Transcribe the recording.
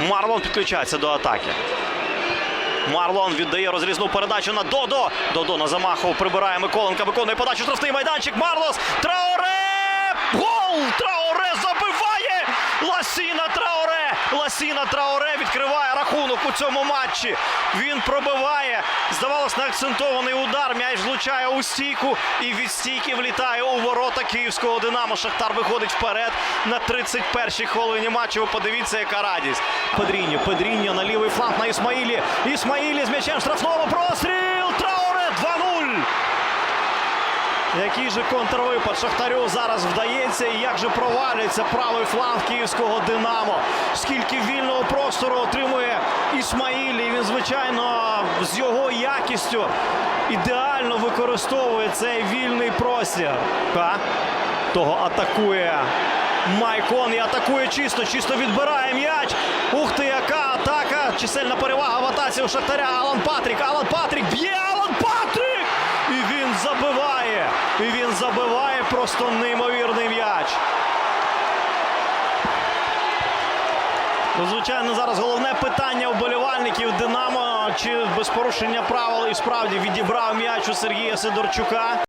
Марлон підключається до атаки. Марлон віддає розрізну передачу на Додо. Додо на замаху прибирає Миколенка. Виконує подачу штрафний майданчик. Марлос. Траоре! Гол! Траоре забиває! Ласіна! Ласіна Траоре відкриває рахунок у цьому матчі. Він пробиває. Здавалось, неакцентований удар. М'яч влучає у стійку і від стійки влітає у ворота київського Динамо. Шахтар виходить вперед на 31-й хвилині матчу. Ви Подивіться, яка радість. Педріньо, Педріньо на лівий фланг на Ісмаїлі. Ісмаїлі з м'ячем штрафного простріл. Траоре 2-0. Який же контрвипад Шахтарю зараз вдається і як же провалюється правий фланг київського Динамо. Скільки вільного простору отримує Ісмаїлі. І Він, звичайно, з його якістю ідеально використовує цей вільний простір. Та того атакує Майкон і атакує чисто, чисто відбирає м'яч. Ух ти, яка атака! Чисельна перевага в атаці у Шахтаря. Алан Патрік, Алан Патрік б'є Алан Патрік! І він І він забиває просто неймовірний м'яч. Ну, звичайно, зараз головне питання вболівальників Динамо. Чи без порушення правил і справді відібрав м'яч у Сергія Сидорчука.